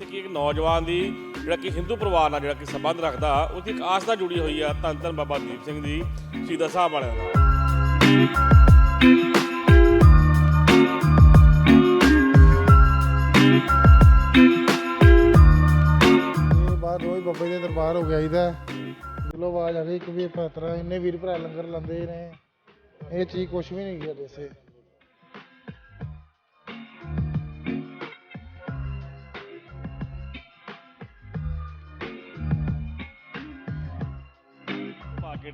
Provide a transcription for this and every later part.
ਜਿੱਥੇ ਕਿ ਇੱਕ ਨੌਜਵਾਨ ਦੀ ਜਿਹੜਾ ਕਿ ਹਿੰਦੂ ਪਰਿਵਾਰ ਨਾਲ ਜਿਹੜਾ ਕਿ ਸੰਬੰਧ ਰੱਖਦਾ, ਉਹਦੀ ਇੱਕ ਆਸਥਾ ਜੁੜੀ ਹੋਈ ਆ ਧੰਨ ਧੰਨ ਬਾਬਾ ਦੀਪ ਸਿੰਘ ਜੀ, ਸ਼ਹੀਦਾਂ ਸਾਹਿਬ ਵਾਲਿਆਂ ਨਾਲ। ਇਹ ਬਾਹਰ ਰੋਜ਼ ਬੱਬੇ ਦੇ ਦਰਬਾਰ ਹੋ ਗਿਆ ਇਹਦਾ ਦਿਲੋਂ ਆਵਾਜ਼ ਆ ਗਈ ਕਿ ਵੀ ਫਤਰਾ ਇੰਨੇ ਵੀਰ ਭਰਾ ਲੰਗਰ ਲਾਉਂਦੇ ਨੇ ਇਹ ਚੀਜ਼ ਕੁਛ ਵੀ ਨਹੀਂ ਸਾਡੇ ਸੇ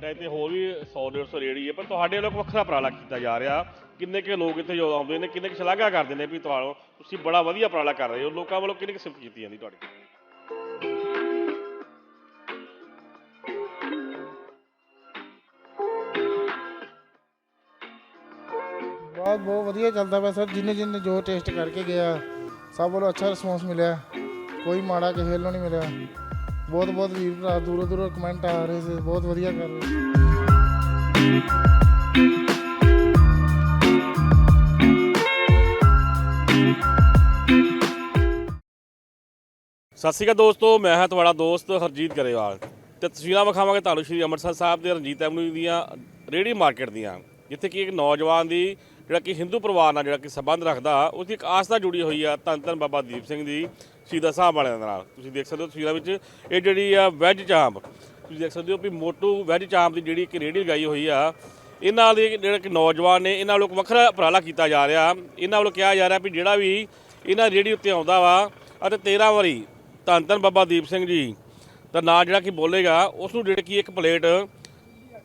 ਮਾਰਕੀਟ ਹੈ ਹੋਰ ਵੀ 100 150 ਰੇੜੀ ਹੈ, ਪਰ ਤੁਹਾਡੇ ਵੱਲੋਂ ਇੱਕ ਵੱਖਰਾ ਉਪਰਾਲਾ ਕੀਤਾ ਜਾ ਰਿਹਾ। ਕਿੰਨੇ ਕੇ ਲੋਕ ਇੱਥੇ ਜੋ ਆਉਂਦੇ ਨੇ, ਕਿੰਨੇ ਕੁ ਸ਼ਲਾਘਾ ਕਰਦੇ ਨੇ ਵੀ ਤੁਹਾਨੂੰ ਤੁਸੀਂ ਬੜਾ ਵਧੀਆ ਉਪਰਾਲਾ ਕਰ ਰਹੇ ਹੋ। ਲੋਕਾਂ ਵੱਲੋਂ ਕਿੰਨੀ ਕੁ ਸਿਫਤ ਕੀਤੀ ਜਾਂਦੀ ਤੁਹਾਡੀ? ਬਹੁਤ ਬਹੁਤ ਵਧੀਆ ਚੱਲਦਾ ਪਿਆ ਸਰ। ਜਿੰਨੇ ਜਿੰਨੇ ਜੋ ਟੇਸਟ ਕਰਕੇ ਗਿਆ, ਸਭ ਵੱਲੋਂ ਅੱਛਾ ਰਿਸਪੌਂਸ ਮਿਲਿਆ। ਕੋਈ ਮਾੜਾ ਕਿਸੇ ਵੱਲੋਂ ਨਹੀਂ ਮਿਲਿਆ। ਬਹੁਤ ਬਹੁਤ ਵੀਰ ਭਰਾ, ਦੂਰੋਂ ਦੂਰੋਂ ਕਮੈਂਟ ਆ ਰਹੇ ਸੀ, ਬਹੁਤ ਵਧੀਆ ਕਰ ਰਹੇ ਸਤਿ ਸ਼੍ਰੀ ਅਕਾਲ ਦੋਸਤੋ, ਮੈਂ ਹਾਂ ਤੁਹਾਡਾ ਦੋਸਤ ਹਰਜੀਤ ਗਰੇਵਾਲ ਤੇ ਤਸਵੀਰਾਂ ਵਿਖਾਵਾਂਗੇ ਤੁਹਾਨੂੰ ਸ਼੍ਰੀ ਅੰਮ੍ਰਿਤਸਰ ਸਾਹਿਬ ਦੇ ਰਣਜੀਤ ਐਵਨਿਊ ਦੀਆਂ ਰੇੜੀ ਮਾਰਕੀਟ ਦੀਆਂ, ਜਿੱਥੇ ਕਿ ਇੱਕ ਨੌਜਵਾਨ ਦੀ ਜਿਹੜਾ ਕਿ ਹਿੰਦੂ ਪਰਿਵਾਰ ਨਾਲ ਜਿਹੜਾ ਕਿ ਸੰਬੰਧ ਰੱਖਦਾ, ਉਹਦੀ ਇੱਕ ਆਸਥਾ ਜੁੜੀ ਹੋਈ ਆ ਧੰਨ ਧੰਨ ਬਾਬਾ ਦੀਪ ਸਿੰਘ ਜੀ ਸ਼ਹੀਦਾਂ ਸਾਹਿਬ ਵਾਲਿਆਂ ਦੇ ਨਾਲ। ਤੁਸੀਂ ਦੇਖ ਸਕਦੇ ਹੋ ਤਸਵੀਰਾਂ ਵਿੱਚ, ਇਹ ਜਿਹੜੀ ਆ ਵੈਜ ਚਾਂਪ, ਤੁਸੀਂ ਦੇਖ ਸਕਦੇ ਹੋ ਵੀ ਮੋਟੂ ਵੈਜ ਚਾਂਪ ਦੀ ਜਿਹੜੀ ਇੱਕ ਰੇੜੀ ਲਗਾਈ ਹੋਈ ਆ, ਇਹਨਾਂ ਦੇ ਜਿਹੜੇ ਕਿ ਨੌਜਵਾਨ ਨੇ, ਇਹਨਾਂ ਵੱਲੋਂ ਇੱਕ ਵੱਖਰਾ ਉਪਰਾਲਾ ਕੀਤਾ ਜਾ ਰਿਹਾ। ਇਹਨਾਂ ਵੱਲੋਂ ਕਿਹਾ ਜਾ ਰਿਹਾ ਵੀ ਜਿਹੜਾ ਵੀ ਇਹਨਾਂ ਰੇੜੀ ਉੱਤੇ ਆਉਂਦਾ ਵਾ, ਅਤੇ 13 ਵਾਰੀ ਧੰਨ ਧੰਨ ਬਾਬਾ ਦੀਪ ਸਿੰਘ ਜੀ ਦਾ ਨਾਂ ਜਿਹੜਾ ਕਿ ਬੋਲੇਗਾ ਉਸ ਨੂੰ ਜਿਹੜੀ ਕਿ ਇੱਕ ਪਲੇਟ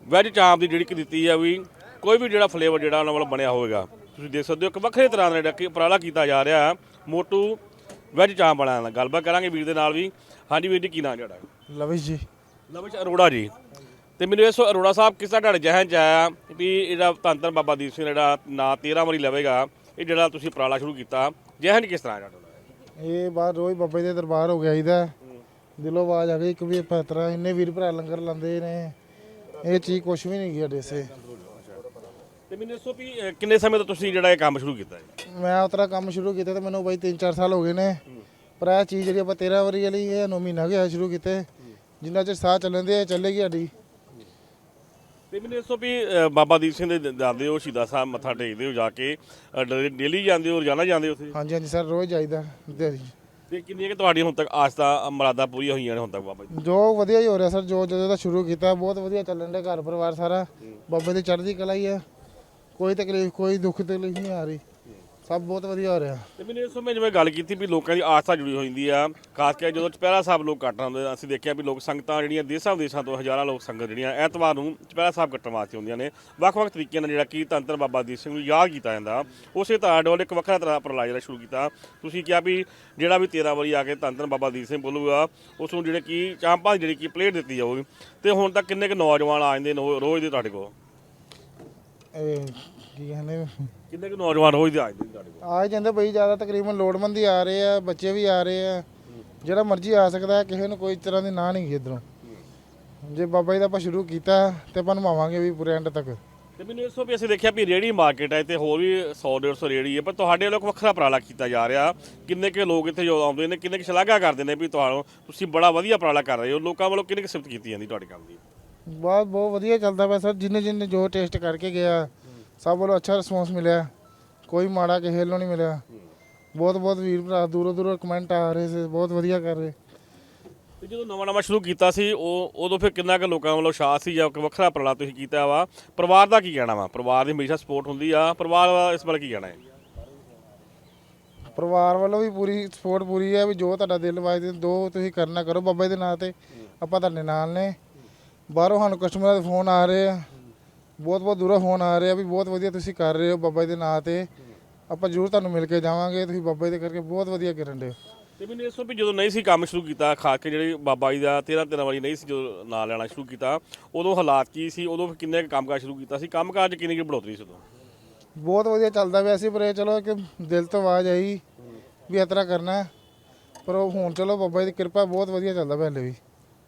ਵੈਜ ਚਾਂਪ ਦੀ ਜਿਹੜੀ ਕਿ ਦਿੱਤੀ ਆ ਵੀ ਕੋਈ ਵੀ ਜਿਹੜਾ ਫਲੇਵਰ ਜਿਹੜਾ ਉਹਨਾਂ ਵੱਲੋਂ ਬਣਿਆ ਹੋਵੇਗਾ ਤੁਸੀਂ ਦੇਖ ਸਕਦੇ ਹੋ ਇੱਕ ਵੱਖਰੇ ਤਰ੍ਹਾਂ ਦਾ ਜਿਹੜਾ ਕਿ ਉਪਰਾਲਾ ਕੀਤਾ ਜਾ ਰਿਹਾ ਮੋਟੂ ਵੈਜ ਚਾਂਪ ਵਾਲਿਆਂ ਨਾਲ ਗੱਲਬਾਤ ਕਰਾਂਗੇ ਵੀਰ ਦੇ ਨਾਲ ਵੀ। ਹਾਂਜੀ ਵੀਰ ਜੀ ਕੀ ਨਾਂ ਤੁਹਾਡਾ? ਲਵਿਸ਼ ਜੀ। ਲਵਿਸ਼ ਅਰੋੜਾ ਜੀ। ਤੇ ਮੈਨੂੰ ਇਸ ਅਰੋੜਾ ਸਾਹਿਬ ਕਿਸ ਤਰ੍ਹਾਂ ਤੁਹਾਡੇ ਜਹਨ ਚ ਆਇਆ ਵੀ ਇਹਦਾ ਧੰਨ ਬਾਬਾ ਦੀਪ ਸਿੰਘ ਜਿਹੜਾ ਨਾਂ 13 ਵਾਰੀ ਲਵੇਗਾ ਇਹ ਜਿਹੜਾ ਤੁਸੀਂ ਉਪਰਾਲਾ ਸ਼ੁਰੂ ਕੀਤਾ ਜਹਨ ਕਿਸ ਤਰ੍ਹਾਂ ਤੁਹਾਡਾ? ਇਹ ਬਾਹਰ ਰੋਜ਼ ਬੱਬੇ ਦੇ ਦਰਬਾਰ ਹੋ ਗਿਆ ਇਹਦਾ ਦਿਲੋਂ ਆਵਾਜ਼ ਆ ਗਈ ਕਿ ਵੀ ਫਤਰਾ ਇੰਨੇ ਵੀਰ ਭਰਾ ਲੰਗਰ ਲਾਉਂਦੇ ਨੇ ਇਹ ਚੀਜ਼ ਕੁਛ ਵੀ ਨਹੀਂ ਸਾਡੇ ਸੇ ਤੇ ਮੈਨੂੰ ਦੱਸੋ ਵੀ ਅਹ, ਕਿੰਨੇ ਸਮੇਂ ਤੋਂ ਤੁਸੀਂ ਜਿਹੜਾ ਇਹ ਕੰਮ ਸ਼ੁਰੂ ਕੀਤਾ ਹੈ ਮੈਂ ਉਤਰਾ ਕੰਮ ਸ਼ੁਰੂ ਕੀਤਾ ਤੇ ਮੈਨੂੰ ਬਾਈ 3-4 ਸਾਲ ਹੋ ਗਏ ਨੇ। ਪਰ ਇਹ ਚੀਜ਼ ਜਿਹੜੀ ਆਪਾਂ 13 ਵਾਰੀ ਵਾਲੀ ਇਹ ਨੌ ਮਹੀਨਾ ਗਿਆ ਸ਼ੁਰੂ ਕੀਤੇ। ਜਿੰਨਾ ਚਿਰ ਸਾਹ ਚੱਲਣਦੇ ਆ ਚੱਲੇਗੀ ਸਾਡੀ। ਤੇ ਮੈਨੂੰ ਦੱਸੋ ਵੀ ਅਹ, ਬਾਬਾ ਦੀਪ ਸਿੰਘ ਦੇ ਜਾਂਦੇ ਹੋ ਸ਼ਹੀਦਾਂ ਸਾਹਿਬ ਮੱਥਾ ਟੇਕਦੇ ਹੋ ਜਾ ਕੇ ਡੇਲੀ ਜਾਂਦੇ ਹੋ ਰੋਜ਼ਾਨਾ ਜਾਂਦੇ ਹੋ ਉੱਥੇ ਹਾਂਜੀ ਹਾਂਜੀ ਸਰ ਰੋਜ਼ ਜਾਈਦਾ ਦਿਹਾੜੀ। ਤੇ ਕਿੰਨੀਆਂ ਕਿ ਤੁਹਾਡੀ ਹੁਣ ਤੱਕ ਆਸਤਾ ਮਰਾਦਾ ਪੂਰੀਆਂ ਹੋਈਆਂ ਨੇ ਹੁਣ ਤੱਕ ਬਾਬਾ ਜੀ? ਜੋ ਵਧੀਆ ਹੀ ਹੋ ਰਿਹਾ ਸਰ ਜੋ ਜਦੋਂ ਦਾ ਸ਼ੁਰੂ ਕੀਤਾ ਬਹੁਤ ਵਧੀਆ ਚੱਲਣ ਦੇ ਘਰ ਪਰਿਵਾਰ ਸਾਰਾ। ਬਾਬੇ ਦੀ ਚੜ੍ਹਦੀ ਕਲਾ ਹੀ ਆ। ਕੋਈ ਤਕਲੀਫ ਕੋਈ ਦੁੱਖ ਤਕਲੀਫ ਨਹੀਂ ਆ ਰਹੀ। ਸਭ ਬਹੁਤ ਵਧੀਆ ਹੋ ਰਿਹਾ। ਤੇ ਮੈਨੂੰ ਇਸ ਸਮੇਂ ਜਿਵੇਂ ਗੱਲ ਕੀਤੀ ਵੀ ਲੋਕਾਂ ਦੀ ਆਸਥਾ ਜੁੜੀ ਹੋਈ ਹੁੰਦੀ ਆ ਖਾਸ ਕਰਕੇ ਜਦੋਂ ਚਪਹਿਰਾ ਸਾਹਿਬ ਲੋਕ ਕੱਟਣ ਆਉਂਦੇ ਆ, ਅਸੀਂ ਦੇਖਿਆ ਵੀ ਲੋਕ ਸੰਗਤਾਂ ਜਿਹੜੀਆਂ ਦੇਸ਼ਾਂ ਵਿਦੇਸ਼ਾਂ ਤੋਂ ਹਜ਼ਾਰਾਂ ਲੋਕ ਸੰਗਤ ਜਿਹੜੀਆਂ ਐਤਵਾਰ ਨੂੰ ਚਪਹਿਰਾ ਸਾਹਿਬ ਕੱਟਣ ਵਾਸਤੇ ਆਉਂਦੀਆਂ ਨੇ ਵੱਖ-ਵੱਖ ਤਰੀਕਿਆਂ ਨਾਲ ਜਿਹੜਾ ਕੀ ਧੰਨ ਬਾਬਾ ਦੀਪ ਸਿੰਘ ਨੂੰ ਯਾਦ ਕੀਤਾ ਜਾਂਦਾ। ਉਸੇ ਤਰ੍ਹਾਂ ਡੋਲ ਇੱਕ ਵੱਖਰਾ ਤਰ੍ਹਾਂ ਉਪਰਾਲਾ ਜਿਹੜਾ ਸ਼ੁਰੂ ਕੀਤਾ। ਤੁਸੀਂ ਕਿਹਾ ਵੀ ਜਿਹੜਾ ਵੀ 13 ਵਾਰੀ ਆ ਕੇ ਧੰਨ ਬਾਬਾ ਦੀਪ ਸਿੰਘ ਬੋਲੂਗਾ ਉਸ ਨੂੰ ਜਿਹੜੇ ਕੀ ਚਾਂਪਾਂ ਦੀ ਜਿਹੜੀ ਕੀ ਪਲੇਟ ਦਿੱਤੀ ਜਾਊਗੀ। ਤੇ ਹੁਣ ਤੱਕ ਕਿੰਨੇ ਕੁ ਨੌਜਵਾਨ ਆ ਜਾਂਦੇ ਨੇ ਰੋਜ਼ ਦੇ ਤੁਹਾਡੇ ਕੋਲ? ਕੀ ਕਹਿੰਦੇ? ਕਿੰਨੇ ਕੁ ਨੌਜਵਾਨ ਰੋਜ਼ ਦੇ ਆ ਜਾਂਦੇ ਨੇ ਤੁਹਾਡੇ ਕੋਲ? ਆ ਹੀ ਜਾਂਦੇ ਬਈ ਜ਼ਿਆਦਾ ਤਕਰੀਬਨ ਲੋੜਵੰਦ ਹੀ ਆ ਰਹੇ ਆ ਬੱਚੇ ਵੀ ਆ ਰਹੇ ਆ। ਜਿਹੜਾ ਮਰਜ਼ੀ ਆ ਸਕਦਾ ਹੈ ਕਿਸੇ ਨੂੰ ਕੋਈ ਤਰ੍ਹਾਂ ਦੀ ਨਾ ਨਹੀਂ ਇਧਰੋਂ। ਜੇ ਬਾਬਾ ਜੀ ਦਾ ਆਪਾਂ ਸ਼ੁਰੂ ਕੀਤਾ ਤੇ ਆਪਾਂ ਨਿਭਾਵਾਂਗੇ ਵੀ ਪੂਰੇ ਐਂਡ ਤੱਕ। ਤੇ ਮੈਨੂੰ ਇਸ ਤੋਂ ਵੀ ਅਸੀਂ ਦੇਖਿਆ ਵੀ ਰੇੜੀ ਮਾਰਕੀਟ ਹੈ ਤੇ ਹੋਰ ਵੀ 100 150 ਰੇੜੀ ਹੈ ਪਰ ਤੁਹਾਡੇ ਵੱਲੋਂ ਇੱਕ ਵੱਖਰਾ ਉਪਰਾਲਾ ਕੀਤਾ ਜਾ ਰਿਹਾ। ਕਿੰਨੇ ਕੁ ਲੋਕ ਇੱਥੇ ਜੋ ਆਉਂਦੇ ਨੇ ਕਿੰਨੇ ਕੁ ਸ਼ਲਾਘਾ ਕਰਦੇ ਨੇ ਵੀ ਤੁਹਾਨੂੰ ਤੁਸੀਂ ਬੜਾ ਵਧੀਆ ਉਪਰਾਲਾ ਕਰ ਰਹੇ ਹੋ। ਲੋਕਾਂ ਵੱਲੋਂ ਕਿੰਨੀ ਕੁ ਸਿਫਤ ਕੀਤੀ ਜਾਂਦੀ ਤੁਹਾਡੇ ਕੰਮ ਦੀ? ਬਹੁਤ ਬਹੁਤ ਵਧੀਆ ਚੱਲਦਾ ਪਿਆ ਸਰ ਜਿੰਨੇ ਜਿੰਨੇ ਜੋ ਟੇਸਟ ਕਰਕੇ ਗਿਆ ਸਭ ਵੱਲੋਂ ਅੱਛਾ ਰਿਸਪੌਂਸ ਮਿਲਿਆ। ਕੋਈ ਮਾੜਾ ਕਿਸੇ ਵੱਲੋਂ ਨਹੀਂ ਮਿਲਿਆ। ਬਹੁਤ ਬਹੁਤ ਵੀਰ ਭਰਾ ਦੂਰੋਂ ਦੂਰੋਂ ਕਮੈਂਟ ਆ ਰਹੇ ਸੀ। ਬਹੁਤ ਵਧੀਆ ਕਰ ਰਹੇ। ਤੇ ਜਦੋਂ ਨਵਾਂ ਨਵਾਂ ਸ਼ੁਰੂ ਕੀਤਾ ਸੀ ਉਹ ਉਦੋਂ ਫਿਰ ਕਿੰਨਾ ਕੁ ਲੋਕਾਂ ਵੱਲੋਂ ਸ਼ਾਹ ਸੀ ਜਾਂ ਵੱਖਰਾ ਉਪਰਾਲਾ ਤੁਸੀਂ ਕੀਤਾ ਵਾ? ਪਰਿਵਾਰ ਦਾ ਕੀ ਕਹਿਣਾ ਵਾ? ਪਰਿਵਾਰ ਦੀ ਹਮੇਸ਼ਾ ਸਪੋਰਟ ਹੁੰਦੀ ਆ। ਪਰਿਵਾਰ ਦਾ ਇਸ ਬਾਰੇ ਕੀ ਕਹਿਣਾ ਹੈ? ਪਰਿਵਾਰ ਵੱਲੋਂ ਵੀ ਪੂਰੀ ਸਪੋਰਟ ਪੂਰੀ ਹੈ ਵੀ ਜੋ ਤੁਹਾਡਾ ਦਿਲ ਵਾਜਦੇ ਦੋ ਤੁਸੀਂ ਕਰਨਾ ਕਰੋ ਬਾਬਾ ਜੀ ਦੇ ਨਾਂ ਤੇ। ਆਪਾਂ ਤੁਹਾਡੇ ਨਾਲ ਨੇ। ਬਾਹਰੋਂ ਸਾਨੂੰ ਕਸਟਮਰਾਂ ਦੇ ਫੋਨ ਆ ਰਹੇ ਆ। ਬਹੁਤ ਬਹੁਤ ਦੂਰੋਂ ਫੋਨ ਆ ਰਹੇ ਵੀ ਬਹੁਤ ਵਧੀਆ ਤੁਸੀਂ ਕਰ ਰਹੇ ਹੋ ਬਾਬਾ ਜੀ ਦੇ ਨਾਂ ਤੇ। ਆਪਾਂ ਜ਼ਰੂਰ ਤੁਹਾਨੂੰ ਮਿਲ ਕੇ ਜਾਵਾਂਗੇ ਤੁਸੀਂ ਬਾਬਾ ਜੀ ਦੇ ਕਰਕੇ ਬਹੁਤ ਵਧੀਆ ਕਰਨ ਦੇ ਤੇ ਮੈਨੂੰ ਇਸ ਤੋਂ ਵੀ ਜਦੋਂ ਨਹੀਂ ਸੀ ਕੰਮ ਸ਼ੁਰੂ ਕੀਤਾ ਖਾਸ ਕੇ ਜਿਹੜੇ ਬਾਬਾ ਜੀ ਦਾ 13 13 ਵਾਰੀ ਨਹੀਂ ਸੀ ਜਦੋਂ ਨਾਂ ਲੈਣਾ ਸ਼ੁਰੂ ਕੀਤਾ ਉਦੋਂ ਹਾਲਾਤ ਕੀ ਸੀ? ਉਦੋਂ ਕਿੰਨੇ ਕੁ ਕੰਮਕਾਜ ਸ਼ੁਰੂ ਕੀਤਾ ਸੀ? ਕੰਮਕਾਜ 'ਚ ਕਿੰਨੀ ਕੁ ਬੜੋਤਰੀ ਸੀ ਉਦੋਂ? ਬਹੁਤ ਵਧੀਆ ਚੱਲਦਾ ਪਿਆ ਸੀ ਪਰ ਇਹ ਚਲੋ ਕਿ ਦਿਲ ਤੋਂ ਆਵਾਜ਼ ਆਈ ਵੀ ਇਸ ਤਰ੍ਹਾਂ ਕਰਨਾ। ਪਰ ਉਹ ਹੁਣ ਚਲੋ ਬਾਬਾ ਜੀ ਦੀ ਕਿਰਪਾ ਬਹੁਤ ਵਧੀਆ ਚੱਲਦਾ ਪਿਆ ਹਲੇ ਵੀ।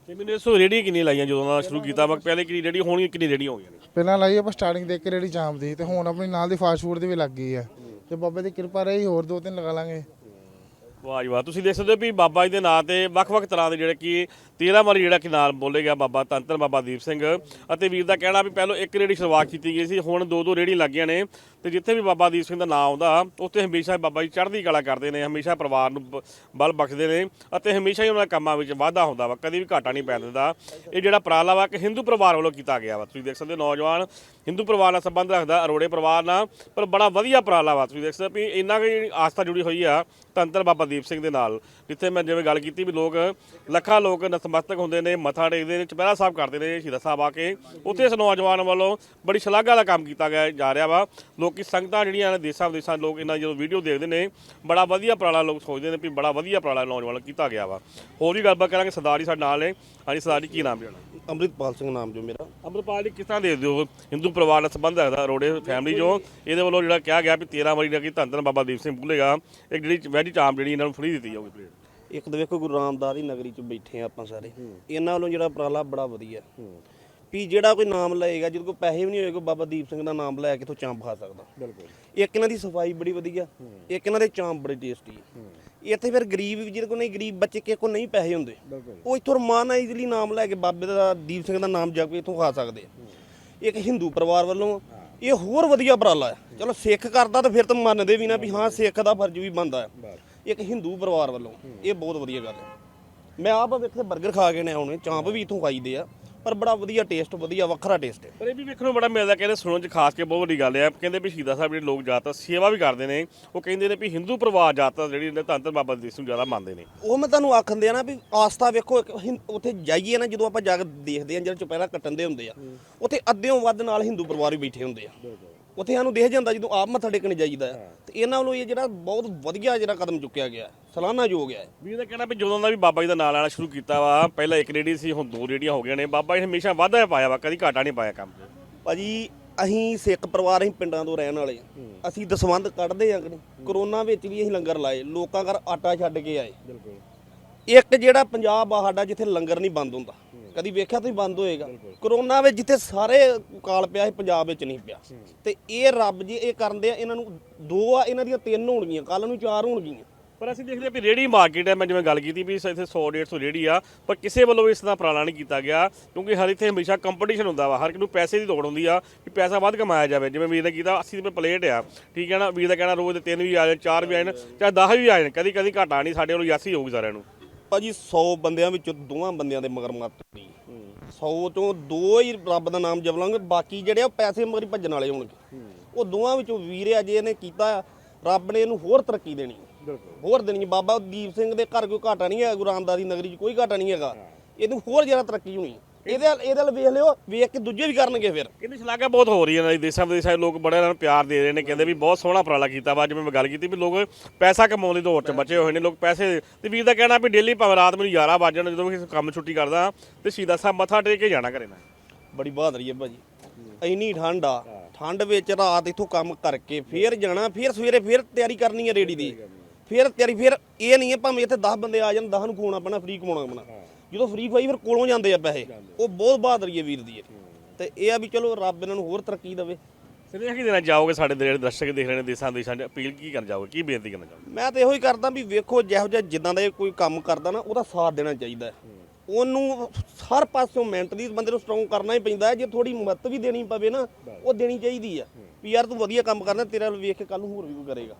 ਤੇ ਮੈਨੂੰ ਇਸ ਰੇੜੀ ਕਿੰਨੀ ਲਾਈਆਂ ਜਦੋਂ ਦਾ ਸ਼ੁਰੂ ਕੀਤਾ ਵਾ ਪਹਿਲੇ ਕਿੰਨੀ ਰੇੜੀ ਹੋਣੀ ਕਿੰਨੀ ਰੇੜੀ ਹੋ ਗਈਆਂ ਨੇ। ਪਹਿਲਾਂ ਲਾਈ ਆਪਾਂ ਸਟਾਰਟਿੰਗ ਦੇ ਕੇ ਰੇੜੀ ਚਾਂਪ ਦੀ ਤੇ ਹੁਣ ਆਪਣੀ ਨਾਲ ਦੀ ਫਾਸਟ ਫੂਡ ਦੀ ਵੀ ਲੱਗ ਗਈ ਆ। ਤੇ ਬਾਬੇ ਦੀ ਕਿਰਪਾ ਰਹੀ ਹੋਰ ਦੋ ਤਿੰਨ ਲਗਾ ਲਾਂਗੇ। ਵਾਹ ਜੀ ਵਾਹ ਤੁਸੀਂ ਦੇਖ ਸਕਦੇ ਹੋ ਵੀ ਬਾਬਾ ਜੀ ਦੇ ਨਾਂ ਤੇ ਵੱਖ-ਵੱਖ ਤਰ੍ਹਾਂ ਦੇ ਜਿਹੜੇ ਕਿ 13 ਵਾਰੀ ਜਿਹੜਾ ਕਿ ਨਾਲ ਬੋਲੇ ਗਿਆ ਬਾਬਾ ਤੰਤਰ ਬਾਬਾ ਦੀਪ ਸਿੰਘ। ਅਤੇ ਵੀਰ ਦਾ ਕਹਿਣਾ ਵੀ ਪਹਿਲਾਂ ਇੱਕ ਰੇੜੀ ਸ਼ੁਰੂਆਤ ਕੀਤੀ ਗਈ ਸੀ, ਹੁਣ ਦੋ ਦੋ ਰੇੜੀ ਲੱਗੀਆਂ ਨੇ। ਤੇ ਜਿੱਥੇ ਵੀ ਬਾਬਾ ਦੀਪ ਸਿੰਘ ਦਾ ਨਾਮ ਆਉਂਦਾ, ਉੱਥੇ ਹਮੇਸ਼ਾ ਬਾਬਾ ਜੀ ਚੜ੍ਹਦੀ ਕਲਾ ਕਰਦੇ ਨੇ, ਹਮੇਸ਼ਾ ਪਰਿਵਾਰ ਨੂੰ ਬਲ ਬਖਸ਼ਦੇ ਨੇ ਅਤੇ ਹਮੇਸ਼ਾ ਹੀ ਉਹਨਾਂ ਕੰਮਾਂ ਵਿੱਚ ਵਾਧਾ ਹੁੰਦਾ ਵਾ, ਕਦੀ ਵੀ ਘਾਟਾ ਨਹੀਂ ਪੈ ਦਿੰਦਾ। ਇਹ ਜਿਹੜਾ ਉਪਰਾਲਾ ਵਾ ਕਿ ਹਿੰਦੂ ਪਰਿਵਾਰ ਵੱਲੋਂ ਕੀਤਾ ਗਿਆ ਵਾ। ਤੁਸੀਂ ਦੇਖ ਸਕਦੇ ਹੋ ਨੌਜਵਾਨ, ਹਿੰਦੂ ਪਰਿਵਾਰ ਨਾਲ ਸੰਬੰਧ ਰੱਖਦਾ, ਅਰੋੜੇ ਪਰਿਵਾਰ ਨਾਲ, ਪਰ ਬੜਾ ਵਧੀਆ ਉਪਰਾਲਾ ਵਾ। ਤੁਸੀਂ ਦੇਖ ਸਕਦੇ ਵੀ ਇੰਨਾ ਕੁ ਆਸਥਾ ਜੁੜੀ ਹੋਈ ਆ, ਤੰਤਰ ਬਾਬਾ ਦੀਪ ਸਿੰਘ ਦੇ ਨਾਲ, ਜਿੱਥੇ ਮੈਂ ਜਿਵੇਂ ਗੱਲ ਕੀਤੀ ਵੀ ਲੋਕ, ਲੱਖਾਂ ਲੋਕ ਨਤਮਸਤਕ ਹੁੰਦੇ ਨੇ ਮੱਥਾ ਟੇਕਦੇ ਨੇ ਚੁਪਹਿਰਾ ਸਾਹਿਬ ਕਰਦੇ ਨੇ ਸ਼ਹੀਦਾਂ ਸਾਹਿਬ ਆ ਕੇ। ਉੱਥੇ ਇਸ ਨੌਜਵਾਨ ਵੱਲੋਂ ਬੜੀ ਸ਼ਲਾਘਾ ਦਾ ਕੰਮ ਕੀਤਾ ਗਿਆ ਜਾ ਰਿਹਾ ਵਾ। ਲੋਕੀ ਸੰਗਤਾਂ ਜਿਹੜੀਆਂ ਨੇ ਦੇਸਾਂ ਵਿਦੇਸਾਂ ਦੇ ਲੋਕ ਇਹਨਾਂ ਜਦੋਂ ਵੀਡੀਓ ਦੇਖਦੇ ਨੇ ਬੜਾ ਵਧੀਆ ਉਪਰਾਲਾ ਲੋਕ ਸੋਚਦੇ ਨੇ ਵੀ ਬੜਾ ਵਧੀਆ ਉਪਰਾਲਾ ਨੌਜਵਾਨ ਕੀਤਾ ਗਿਆ ਵਾ। ਹੋਰ ਵੀ ਗੱਲਬਾਤ ਕਰਾਂਗੇ ਸਰਦਾਰ ਜੀ ਸਾਡੇ ਨਾਲ ਨੇ। ਹਾਂਜੀ ਸਰਦਾਰ ਜੀ ਕੀ ਨਾਮ ਜੀ ਅੰਮ੍ਰਿਤਪਾਲ ਸਿੰਘ ਨਾਮ ਜੋ ਮੇਰਾ। ਅੰਮ੍ਰਿਤਪਾਲ ਜੀ ਕਿਸ ਤਰ੍ਹਾਂ ਦੇਖਦੇ ਹੋ? ਹਿੰਦੂ ਪਰਿਵਾਰ ਨਾਲ ਸੰਬੰਧ ਰੱਖਦਾ ਰੋੜੇ ਫੈਮਿਲੀ ਜੋ ਇਹਦੇ ਵੱਲੋਂ ਜਿਹੜਾ ਕਿਹਾ ਗਿਆ ਵੀ 13 ਵਾਰੀ ਜਿਹੜਾ ਕਿ ਧੰਨ ਧੰਨ ਬਾਬਾ ਦੀਪ ਸਿੰਘ ਭੁੱਲੇਗਾ ਇੱਕ ਜਿਹੜੀ ਵੈਜ ਚਾਂਪ ਜਿਹੜੀ ਇਹਨਾਂ ਨੂੰ ਫ੍ਰੀ ਦਿੱਤੀ ਜਾਊਗੀ। ਪਲੇਟ ਇੱਕ ਤਾਂ ਵੇਖੋ ਗੁਰੂ ਰਾਮਦਾਸ ਦੀ ਨਗਰੀ ਚ ਬੈਠੇ ਆ ਆਪਾਂ ਸਾਰੇ। ਇਹਨਾਂ ਵੱਲੋਂ ਜਿਹੜਾ ਉਪਰਾਲਾ ਬੜਾ ਵਧੀਆ। ਵੀ ਜਿਹੜਾ ਕੋਈ ਨਾਮ ਲਏਗਾ ਜਿਹਦੇ ਕੋਲ ਪੈਸੇ ਵੀ ਨਹੀਂ ਹੋਏਗਾ ਬਾਬਾ ਦੀਪ ਸਿੰਘ ਦਾ ਨਾਮ ਲੈ ਕੇ ਤੋਂ ਚਾਂਪ ਖਾ ਸਕਦਾ। ਬਿਲਕੁਲ। ਇੱਕ ਇਹਨਾਂ ਦੀ ਸਫ਼ਾਈ ਬੜੀ ਵਧੀਆ ਇੱਕ ਇਹਨਾਂ ਦੇ ਚਾਂਪ ਬੜੇ ਟੇਸਟੀ ਇੱਥੇ ਫਿਰ ਗਰੀਬ ਵੀ ਜਿਹਦੇ ਕੋਲ ਨਹੀਂ ਗਰੀਬ ਬੱਚੇ ਕਿਸੇ ਕੋਲ ਨਹੀਂ ਪੈਸੇ ਹੁੰਦੇ। ਉਹ ਇੱਥੋਂ ਰਮਾਨ ਇਜ਼ੀਲੀ ਨਾਮ ਲੈ ਕੇ ਬਾਬੇ ਦਾ ਦੀਪ ਸਿੰਘ ਦਾ ਨਾਮ ਜਪ ਕੇ ਇੱਥੋਂ ਖਾ ਸਕਦੇ ਇੱਕ ਹਿੰਦੂ ਪਰਿਵਾਰ ਵੱਲੋਂ ਇਹ ਹੋਰ ਵਧੀਆ ਉਪਰਾਲਾ ਹੈ ਚਲੋ ਸਿੱਖ ਕਰਦਾ ਤਾਂ ਫਿਰ ਤਾਂ ਮੰਨਦੇ ਵੀ ਨਾ ਵੀ ਹਾਂ ਸਿੱਖ ਦਾ ਫਰਜ਼ ਵੀ ਬਣਦਾ ਹੈ ਇੱਕ ਹਿੰਦੂ ਪਰਿਵਾਰ ਵੱਲੋਂ। ਇਹ ਬਹੁਤ ਵਧੀਆ ਗੱਲ ਹੈ। ਮੈਂ ਆਪ ਇੱਥੇ 버ਗਰ ਖਾ ਕੇ ਨੇ ਆਉਣੇ ਚਾਂਪ ਵੀ ਇੱਥੋਂ ਖਾਈਦੇ ਆ ਪਰ ਬੜਾ ਵਧੀਆ ਟੇਸਟ ਵਧੀਆ ਵੱਖਰਾ ਟੇਸਟ ਹੈ। ਪਰ ਇਹ ਵੀ ਵੇਖਣ ਨੂੰ ਬੜਾ ਮਿਲਦਾ ਕਹਿੰਦੇ ਸੁਣਨ ਚ ਖਾਸ ਕੇ ਬਹੁਤ ਵੱਡੀ ਗੱਲ ਹੈ। ਕਹਿੰਦੇ ਵੀ ਸ਼ਹੀਦਾਂ ਸਾਹਿਬ ਜਿਹੜੇ ਲੋਕ ਜ਼ਿਆਦਾਤਰ ਸੇਵਾ ਵੀ ਕਰਦੇ ਨੇ ਉਹ ਕਹਿੰਦੇ ਨੇ ਵੀ ਹਿੰਦੂ ਪਰਿਵਾਰ ਜ਼ਿਆਦਾਤਰ ਜਿਹੜੀ ਨੇ ਧੰਨ ਧੰਨ ਬਾਬਾ ਦੀਪ ਸਿੰਘ ਜ਼ਿਆਦਾ ਮੰਨਦੇ ਨੇ। ਉਹ ਮੈਂ ਤੁਹਾਨੂੰ ਆਖਣ ਦਿਆ ਨਾ ਵੀ ਆਸਥਾ ਵੇਖੋ ਉੱਥੇ ਜਾਈਏ ਨਾ ਜਦੋਂ ਆਪਾਂ ਜਾ ਕੇ ਦੇਖਦੇ ਆ ਜਿਹੜੇ ਚੁਪਹਿਰਾ ਕੱਟਣ ਦੇ ਹੁੰਦੇ ਆ ਉੱਥੇ ਅੱਧਿਓਂ ਵੱਧ ਨਾਲ ਹਿੰਦੂ ਪਰਿਵਾਰ ਵੀ ਬੈਠੇ ਹੁੰਦੇ ਆ। ਉੱਥੇ ਸਾਨੂੰ ਦੇਖ ਜਾਂਦਾ ਜਦੋਂ ਆਪ ਮੱਥਾ ਟੇਕਣ ਜਾਈਦਾ। ਤੇ ਇਹਨਾਂ ਵੱਲੋਂ ਇਹ ਜਿਹੜਾ ਬਹੁਤ ਵਧੀਆ ਜਿਹੜਾ ਕਦਮ ਚੁੱਕਿਆ ਗਿਆ ਸਲਾਨਾ ਯੋਗ ਹੈ। ਵੀ ਇਹਦਾ ਕਹਿਣਾ ਵੀ ਜਦੋਂ ਦਾ ਵੀ ਬਾਬਾ ਜੀ ਦਾ ਨਾਂ ਲੈਣਾ ਸ਼ੁਰੂ ਕੀਤਾ ਵਾ ਪਹਿਲਾਂ ਇੱਕ ਰੇੜੀ ਸੀ ਹੁਣ ਦੋ ਰੇੜੀਆਂ ਹੋ ਗਈਆਂ ਨੇ। ਬਾਬਾ ਜੀ ਨੇ ਹਮੇਸ਼ਾ ਵਾਧਾ ਪਾਇਆ ਵਾ ਕਦੀ ਘਾਟਾ ਨਹੀਂ ਪਾਇਆ ਕੰਮ 'ਚ ਭਾਜੀ ਅਸੀਂ ਸਿੱਖ ਪਰਿਵਾਰ ਅਸੀਂ ਪਿੰਡਾਂ ਤੋਂ ਰਹਿਣ ਵਾਲੇ ਅਸੀਂ ਦਸਵੰਧ ਕੱਢਦੇ ਆ ਕਿ ਕਰੋਨਾ ਵਿੱਚ ਵੀ ਅਸੀਂ ਲੰਗਰ ਲਾਏ ਲੋਕਾਂ ਘਰ ਆਟਾ ਛੱਡ ਕੇ ਆਏ। ਬਿਲਕੁਲ। ਇੱਕ ਜਿਹੜਾ ਪੰਜਾਬ ਆ ਸਾਡਾ ਜਿੱਥੇ ਲੰਗਰ ਨਹੀਂ ਬੰਦ ਹੁੰਦਾ। ਕਦੀ ਵੇਖਿਆ ਤੁਸੀਂ ਬੰਦ ਹੋਏਗਾ। ਕਰੋਨਾ ਵਿੱਚ ਜਿੱਥੇ ਸਾਰੇ ਕਾਲ ਪਿਆ ਸੀ ਪੰਜਾਬ ਵਿੱਚ ਨਹੀਂ ਪਿਆ। ਤੇ ਇਹ ਰੱਬ ਜੀ ਇਹ ਕਰਦੇ ਆ ਇਹਨਾਂ ਨੂੰ ਦੋ ਆ ਇਹਨਾਂ ਦੀਆਂ ਤਿੰਨ ਹੋਣਗੀਆਂ ਕੱਲ ਨੂੰ ਚਾਰ ਹੋਣਗੀਆਂ। ਪਰ ਅਸੀਂ ਦੇਖਦੇ ਹਾਂ ਵੀ ਰੇੜੀ ਮਾਰਕੀਟ ਹੈ ਮੈਂ ਜਿਵੇਂ ਗੱਲ ਕੀਤੀ ਵੀ ਇੱਥੇ 100 150 ਰੇੜੀ ਆ ਪਰ ਕਿਸੇ ਵੱਲੋਂ ਇਸ ਦਾ ਉਪਰਾਲਾ ਨਹੀਂ ਕੀਤਾ ਗਿਆ ਕਿਉਂਕਿ ਹਰ ਇੱਥੇ ਹਮੇਸ਼ਾ ਕੰਪੀਟੀਸ਼ਨ ਹੁੰਦਾ ਵਾ ਹਰ ਇੱਕ ਨੂੰ ਪੈਸੇ ਦੀ ਲੋੜ ਹੁੰਦੀ ਆ ਵੀ ਪੈਸਾ ਵੱਧ ਕਮਾਇਆ ਜਾਵੇ। ਜਿਵੇਂ ਵੀਰ ਨੇ ਕੀਤਾ 80 ਰੁਪਏ ਪਲੇਟ ਆ ਠੀਕ ਹੈ ਨਾ? ਵੀਰ ਦਾ ਕਹਿਣਾ ਰੋਜ਼ ਦੇ ਤਿੰਨ ਵੀ ਆ ਜਾਣ ਚਾਰ ਵੀ ਆ ਜਾਣ ਚਾਹੇ 10 ਵੀ ਆ ਜਾਣ ਕਦੀ ਕਦੀ ਘਾਟਾ ਨਹੀਂ ਸਾਡੇ ਵੱਲੋਂ ਯਾਸੀ ਹੋਊਗੀ ਸਾਰਿਆਂ ਨੂੰ। ਭਾਜੀ 100 ਬੰਦਿਆਂ ਵਿੱਚੋਂ ਦੋਵਾਂ ਬੰਦਿਆਂ ਦੇ ਮਗਰ ਮੱਤ ਨਹੀਂ 100 ਤੋਂ ਦੋ ਹੀ ਰੱਬ ਦਾ ਨਾਮ ਜਪ ਲਾਂਗੇ ਬਾਕੀ ਜਿਹੜੇ ਉਹ ਪੈਸੇ ਮਗਰ ਹੀ ਭੱਜਣ ਵਾਲੇ ਹੋਣਗੇ। ਉਹ ਦੋਵਾਂ ਵਿੱਚੋਂ ਵੀਰ ਆ ਜੇ ਇਹਨੇ ਕੀਤਾ ਰੱਬ ਨੇ ਇਹਨੂੰ ਹੋਰ ਤਰੱਕੀ ਦੇਣੀ। ਹੋਰ ਦੇਣੀ। ਬਾਬਾ ਦੀਪ ਸਿੰਘ ਦੇ ਘਰ ਕੋਈ ਘਾਟਾ ਨਹੀਂ ਹੈ ਗੁਰੂ ਰਾਮਦਾਸ ਦੀ ਨਗਰੀ 'ਚ ਕੋਈ ਘਾਟਾ ਨਹੀਂ ਹੈਗਾ। ਇਹਨੂੰ ਹੋਰ ਜ਼ਿਆਦਾ ਤਰੱਕੀ ਹੋਣੀ। ਇਹਦੇ ਵੱਲ- ਇਹਦੇ ਵੱਲ ਵੇਖ ਲਿਓ ਵੇਖ ਕੇ ਦੂਜੇ ਵੀ ਕਰਨਗੇ ਫਿਰ। ਕਹਿੰਦੇ ਸ਼ਲਾਘਾ ਬਹੁਤ ਹੋ ਰਹੀ ਹੈ ਦੇਸਾਂ ਵਿਦੇਸਾਂ ਦੇ ਲੋਕ ਬੜੇ ਇਹਨਾਂ ਨੂੰ ਪਿਆਰ ਦੇ ਰਹੇ ਨੇ ਕਹਿੰਦੇ ਵੀ ਬਹੁਤ ਸੋਹਣਾ ਉਪਰਾਲਾ ਕੀਤਾ ਵਾ ਜਿਵੇਂ ਮੈਂ ਗੱਲ ਕੀਤੀ ਵੀ ਲੋਕ ਪੈਸਾ ਕਮਾਉਣ ਦੀ ਦੌੜ 'ਚ ਬਚੇ ਹੋਏ ਨੇ ਲੋਕ ਪੈਸੇ ਤੇ ਵੀਰ ਦਾ ਕਹਿਣਾ ਵੀ ਡੇਲੀ ਭਾਵੇਂ ਰਾਤ ਮੈਨੂੰ 11 ਵਜੇ ਜਾਣ ਜਦੋਂ ਵੀ ਕੰਮ ਛੁੱਟੀ ਕਰਦਾ ਤੇ ਸ਼ਹੀਦਾਂ ਸਾਹਿਬ ਮੱਥਾ ਟੇਕ ਕੇ ਜਾਣਾ ਕਰੇ ਨਾ ਬੜੀ ਬਹਾਦਰੀ ਹੈ ਭਾਜੀ। ਇੰਨੀ ਠੰਡ ਆ ਠੰਡ ਵਿੱਚ ਰਾਤ ਇੱਥੋਂ ਕੰਮ ਕਰਕੇ ਫੇਰ ਜਾਣਾ ਫੇਰ ਸਵੇਰੇ ਫੇਰ ਤਿਆਰੀ ਕਰਨੀ ਹੈ ਰੇੜੀ ਦੀ। ਫੇਰ ਤਿਆਰੀ ਫੇਰ ਇਹ ਨਹੀਂ ਹੈ ਭਾਵੇਂ ਇੱਥੇ 10 ਬੰਦੇ ਆ ਜਾਣ 10 ਨੂੰ ਖਵਾਉਣਾ ਪੈਣਾ ਫ੍ਰੀ ਕਮਾਉਣਾ ਪੈਣਾ ਜਦੋਂ ਫ੍ਰੀ ਖਵਾਈ ਫਿਰ ਕੋਲੋਂ ਜਾਂਦੇ ਆ ਪੈਸੇ ਉਹ ਬਹੁਤ ਬਹਾਦਰੀ ਹੈ ਵੀਰ ਦੀ ਇਹ। ਤੇ ਇਹ ਆ ਵੀ ਚਲੋ ਰੱਬ ਇਹਨਾਂ ਨੂੰ ਹੋਰ ਤਰੱਕੀ ਦੇਵੇ। ਸਿਰੇ ਕੀ ਦੇਣਾ ਚਾਹੋਗੇ ਸਾਡੇ ਜਿਹੜੇ ਦਰਸ਼ਕ ਦੇਖ ਰਹੇ ਨੇ ਦੇਸਾਂ ਦੇਸ਼ਾਂ 'ਚ ਅਪੀਲ ਕੀ ਕਰਨਾ ਚਾਹੋਗੇ ਕੀ ਬੇਨਤੀ ਕਰਨਾ ਚਾਹੋਗੇ ਮੈਂ ਤਾਂ ਇਹੋ ਹੀ ਕਰਦਾ ਵੀ ਵੇਖੋ ਜਿਹੋ ਜਿਹਾ ਜਿੱਦਾਂ ਦਾ ਇਹ ਕੋਈ ਕੰਮ ਕਰਦਾ ਨਾ ਉਹਦਾ ਸਾਥ ਦੇਣਾ ਚਾਹੀਦਾ ਹੈ। ਉਹਨੂੰ ਹਰ ਪਾਸਿਓਂ ਮੈਂਟਲੀ ਬੰਦੇ ਨੂੰ ਸਟਰੋਂਗ ਕਰਨਾ ਹੀ ਪੈਂਦਾ ਹੈ। ਜੇ ਥੋੜੀ ਮਦਦ ਵੀ ਦੇਣੀ ਪਵੇ ਨਾ ਉਹ ਦੇਣੀ ਚਾਹੀਦੀ ਆ ਵੀ ਯਾਰ ਤੂੰ ਵਧੀਆ ਕੰਮ ਕਰਨਾ ਤੇਰਾ ਵੇਖ ਕੇ ਕੱਲ ਨੂੰ ਹੋਰ ਵੀ ਕੋਈ ਕਰੇਗਾ।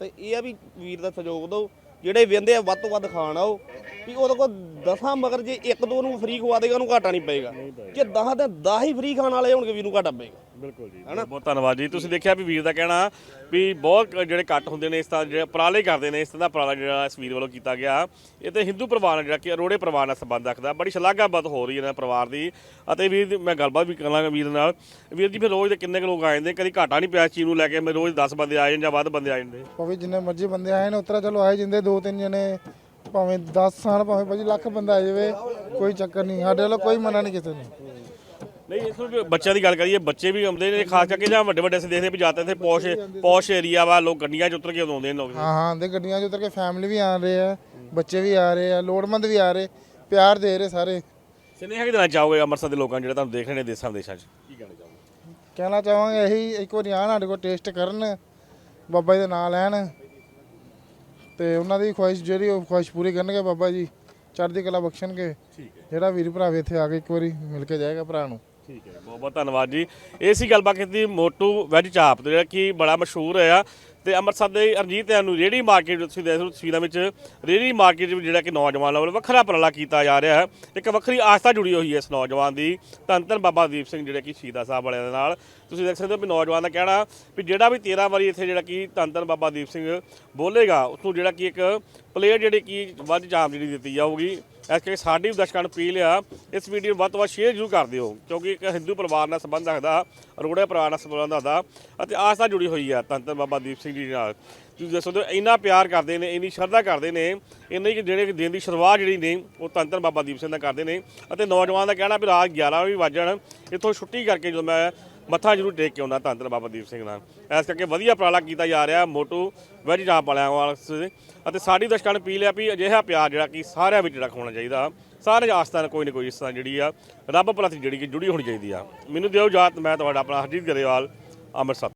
ਤੇ ਇਹ ਆ ਵੀ ਵੀਰ ਦਾ ਸਹਿਯੋਗ ਦਿਓ। ਜਿਹੜੇ ਵੇਂਦੇ ਆ ਵੱਧ ਤੋਂ ਵੱਧ ਖਾਣ ਆਓ ਵੀ ਉਹਦੇ ਕੋਲ ਦਸਾਂ ਮਗਰ ਜੇ ਇੱਕ ਦੋ ਨੂੰ ਫ੍ਰੀ ਖਵਾ ਦੇਗਾ ਉਹਨੂੰ ਘਾਟਾ ਨਹੀਂ ਪਏਗਾ। ਜੇ 10 ਤੇ 10 ਹੀ ਫ੍ਰੀ ਖਾਣ ਵਾਲੇ ਹੋਣਗੇ ਵੀਰ ਨੂੰ ਘਾਟਾ ਪਏਗਾ। ਬਿਲਕੁਲ ਜੀ। ਬਹੁਤ ਧੰਨਵਾਦ ਜੀ। ਤੁਸੀਂ ਦੇਖਿਆ ਵੀ ਵੀਰ ਦਾ ਕਹਿਣਾ ਵੀ ਬਹੁਤ ਜਿਹੜੇ ਕੱਟ ਹੁੰਦੇ ਨੇ ਇਸ ਤਰ੍ਹਾਂ ਜਿਹੜੇ ਉਪਰਾਲੇ ਕਰਦੇ ਨੇ ਇਸ ਤਰ੍ਹਾਂ ਦਾ ਉਪਰਾਲਾ ਜਿਹੜਾ ਇਸ ਵੀਰ ਵੱਲੋਂ ਕੀਤਾ ਗਿਆ। ਇਹ ਤੇ ਹਿੰਦੂ ਪਰਿਵਾਰ ਨਾਲ ਜਿਹੜਾ ਕਿ ਅਰੋੜੇ ਪਰਿਵਾਰ ਨਾਲ ਸੰਬੰਧ ਰੱਖਦਾ। ਬੜੀ ਸ਼ਲਾਘਾਬੱਧ ਹੋ ਰਹੀ ਹੈ ਇਹਨਾਂ ਪਰਿਵਾਰ ਦੀ। ਅਤੇ ਵੀਰ ਦੀ ਮੈਂ ਗੱਲਬਾਤ ਵੀ ਕਰਾਂਗਾ ਵੀਰ ਨਾਲ। ਵੀਰ ਜੀ ਫਿਰ ਰੋਜ਼ ਦੇ ਕਿੰਨੇ ਕੁ ਲੋਕ ਆ ਜਾਂਦੇ? ਕਦੀ ਘਾਟਾ ਨਹੀਂ ਪਿਆ ਇਸ ਚੀਜ਼ ਨੂੰ ਲੈ ਕੇ। ਮੈਂ ਰੋਜ਼ 10 ਬੰਦੇ ਆ ਜਾਂਦੇ ਜਾਂ ਵੱਧ ਬੰਦੇ ਆ ਜਾਂਦੇ। ਭਾਵੇਂ ਜਿੰਨੇ ਮਰਜ਼ੀ ਬੰਦੇ ਆਏ ਨੇ ਉਤਰਾ ਚਲੋ ਆਏ ਜਿੰਦੇ। ਦੋ ਤਿੰਨ ਜਣੇ ਭਾਵੇਂ 10 ਸਾਲ ਭਾਵੇਂ ਭਾਜੀ ਲੱਖ ਬੰਦਾ ਆ ਜਾਵੇ ਕੋਈ ਚੱਕਰ ਨਹੀਂ। ਸਾਡੇ ਵੱਲੋਂ ਕੋਈ ਮਨਾ ਨਹੀਂ ਕਿਸੇ ਨੂੰ। ਨਹੀਂ ਇਸ ਬੱਚਿਆਂ ਦੀ ਗੱਲ ਕਰੀਏ ਬੱਚੇ ਵੀ ਆਉਂਦੇ ਨੇ ਖਾਸ ਕਰਕੇ ਜਾਂ ਵੱਡੇ ਵੱਡੇ ਅਸੀਂ ਦੇਖਦੇ ਵੀ ਜਾਂਦੇ ਇੱਥੇ ਪੌਸ਼ ਪੌਸ਼ ਏਰੀਆ ਵਾ ਲੋਕ ਗੱਡੀਆਂ 'ਚ ਉਤਰ ਕੇ ਉਦੋਂ ਆਉਂਦੇ ਨੇ ਲੋਕ। ਹਾਂ ਹਾਂ ਦੇ ਗੱਡੀਆਂ 'ਚ ਉਤਰ ਕੇ ਫੈਮਿਲੀ ਵੀ ਆ ਰਹੇ ਆ ਬੱਚੇ ਵੀ ਆ ਰਹੇ ਆ ਲੋੜਮੰਦ ਵੀ ਆ ਰਹੇ ਪਿਆਰ ਦੇ ਰਹੇ ਸਾਰੇ। ਸੁਨੇਹਾ ਕੀ ਦੇਣਾ ਚਾਹੋਗੇ ਅੰਮ੍ਰਿਤਸਰ ਦੇ ਲੋਕਾਂ ਨੂੰ ਜਿਹੜੇ ਤੁਹਾਨੂੰ ਦੇਖ ਰਹੇ ਨੇ ਦੇਸਾਂ ਵਿਦੇਸ਼ਾਂ 'ਚ? ਕੀ ਕਹਿਣਾ ਚਾਹੋਗੇ? ਕਹਿਣਾ ਚਾਹਾਂਗੇ ਇਹੀ ਇੱਕ ਵਾਰੀ ਆਣ ਸਾਡੇ ਕੋਲ ਟੇਸਟ ਕਰਨ ਬਾਬਾ ਜੀ ਦੇ ਨਾਂ ਲੈਣ। ਤੇ ਉਹਨਾਂ ਦੀ ਖੁਆਇਸ਼ ਜਿਹੜੀ ਉਹ ਖੁਆਇਸ਼ ਪੂਰੀ ਕਰਨਗੇ ਬਾਬਾ ਜੀ ਚੜ੍ਹਦੀ ਕਲਾ ਬਖਸ਼ਣਗੇ। ਠੀਕ ਹੈ। ਜਿਹੜਾ ਵੀਰ ਭਰਾ ਵੀ ਇੱਥੇ ਆ ਕੇ ਇੱਕ ਵਾਰੀ ਮਿਲ ਕੇ ਜਾਏਗਾ ਭਰਾ ਨੂੰ। ਠੀਕ ਹੈ ਬਹੁਤ ਬਹੁਤ ਧੰਨਵਾਦ ਜੀ। ਇਹ ਸੀ ਗੱਲਬਾਤ ਕੀਤੀ ਮੋਟੂ ਵੈਜ ਚਾਪ ਤੇ ਜਿਹੜਾ ਕਿ ਬੜਾ ਮਸ਼ਹੂਰ ਹੈ ਤੇ ਅੰਮ੍ਰਿਤਸਰ ਦੇ ਅਰਜੀਤ ਐਨ ਨੂੰ ਰੇੜੀ ਮਾਰਕੀਟ ਤੁਸੀਂ ਦੇਖ ਰਹੇ ਤਸਵੀਰਾਂ ਵਿੱਚ ਰੇੜੀ ਮਾਰਕੀਟ ਵਿੱਚ ਜਿਹੜਾ ਕਿ ਨੌਜਵਾਨਾਂ ਵੱਲੋਂ ਵੱਖਰਾ ਉਪਰਾਲਾ ਕੀਤਾ ਜਾ ਰਿਹਾ ਹੈ। ਇੱਕ ਵੱਖਰੀ ਆਸਥਾ ਜੁੜੀ ਹੋਈ ਹੈ ਇਸ ਨੌਜਵਾਨ ਦੀ, ਧੰਨ ਧੰਨ ਬਾਬਾ ਦੀਪ ਸਿੰਘ ਜਿਹੜੇ ਕਿ ਸ਼ਹੀਦਾਂ ਸਾਹਿਬ ਵਾਲਿਆਂ ਦੇ ਨਾਲ। ਤੁਸੀਂ ਦੇਖ ਸਕਦੇ ਹੋ ਵੀ ਨੌਜਵਾਨ ਦਾ ਕਹਿਣਾ ਵੀ ਜਿਹੜਾ ਵੀ 13 ਵਾਰੀ ਇੱਥੇ ਜਿਹੜਾ ਕਿ ਧੰਨ ਬਾਬਾ ਦੀਪ ਸਿੰਘ ਬੋਲੇਗਾ ਉਸ ਨੂੰ ਜਿਹੜਾ ਕਿ ਇੱਕ ਪਲੇਅਰ ਜਿਹੜੀ ਕਿ ਵੱਧ ਜਾਮ ਜਿਹੜੀ ਦਿੱਤੀ ਜਾਊਗੀ। ਇਸ ਕਰਕੇ ਸਾਡੀ ਵੀ ਦਰਸ਼ਕਾਂ ਨੂੰ ਅਪੀਲ ਆ, ਇਸ ਵੀਡੀਓ ਨੂੰ ਵੱਧ ਤੋਂ ਵੱਧ ਸ਼ੇਅਰ ਜ਼ਰੂਰ ਕਰ ਦਿਓ, ਕਿਉਂਕਿ ਇੱਕ ਹਿੰਦੂ ਪਰਿਵਾਰ ਨਾਲ ਸੰਬੰਧ ਰੱਖਦਾ, ਅਰੋੜੇ ਪਰਿਵਾਰ ਨਾਲ ਸੰਬੰਧ ਰੱਖਦਾ, ਅਤੇ ਆਸ ਨਾਲ ਜੁੜੀ ਹੋਈ ਆ ਧੰਨ ਬਾਬਾ ਦੀਪ ਸਿੰਘ ਜੀ ਨਾਲ। ਤੁਸੀਂ ਦੇਖ ਸਕਦੇ ਹੋ ਇੰਨਾ ਪਿਆਰ ਕਰਦੇ ਨੇ, ਇੰਨੀ ਸ਼ਰਧਾ ਕਰਦੇ ਨੇ, ਇੰਨੀ ਕਿ ਜਿਹੜੇ ਦਿਨ ਦੀ ਸ਼ੁਰੂਆਤ ਜਿਹੜੀ ਨੇ, ਉਹ ਧੰਨ ਬਾਬਾ ਦੀਪ ਸਿੰਘ ਦਾ ਕਰਦੇ ਨੇ, ਅਤੇ ਨੌਜਵਾਨ ਦਾ ਕਹਿਣਾ ਵੀ ਰਾਤ 11 ਵੀ ਵੱਜਣ ਇੱਥੋਂ ਛੁੱਟੀ ਕਰਕੇ ਜਦੋਂ ਮੈਂ ਮੱਥਾ ਜ਼ਰੂਰ ਟੇਕ ਕੇ ਆਉਂਦਾ ਧੰਨ ਧੰਨ ਬਾਬਾ ਦੀਪ ਸਿੰਘ ਨਾਲ। ਇਸ ਕਰਕੇ ਵਧੀਆ ਉਪਰਾਲਾ ਕੀਤਾ ਜਾ ਰਿਹਾ, ਮੋਟੂ ਵੈਜ ਜਾਪ ਵਾਲਿਆਂ ਵਾਸਤੇ ਅਤੇ ਸਾਡੀ ਦਰਸ਼ਕਾਂ ਨੂੰ ਅਪੀਲ ਹੈ ਵੀ ਅਜਿਹਾ ਪਿਆਰ ਜਿਹੜਾ ਕਿ ਸਾਰਿਆਂ ਵਿੱਚ ਜਿਹੜਾ ਹੋਣਾ ਚਾਹੀਦਾ। ਸਾਰੇ ਆਸਥਾ ਨਾਲ ਕੋਈ ਨਾ ਕੋਈ ਇਸ ਤਰ੍ਹਾਂ ਜਿਹੜੀ ਆ, ਰੱਬ ਪ੍ਰਤੀ ਜਿਹੜੀ ਕਿ ਜੁੜੀ ਹੋਣੀ ਚਾਹੀਦੀ ਆ। ਮੈਨੂੰ ਦਿਓ ਜਾਤ ਮੈਂ ਤੁਹਾਡਾ ਆਪਣਾ ਹਰਜੀਤ ਗਰੇਵਾਲ, ਅੰਮ੍ਰਿਤਸਰ।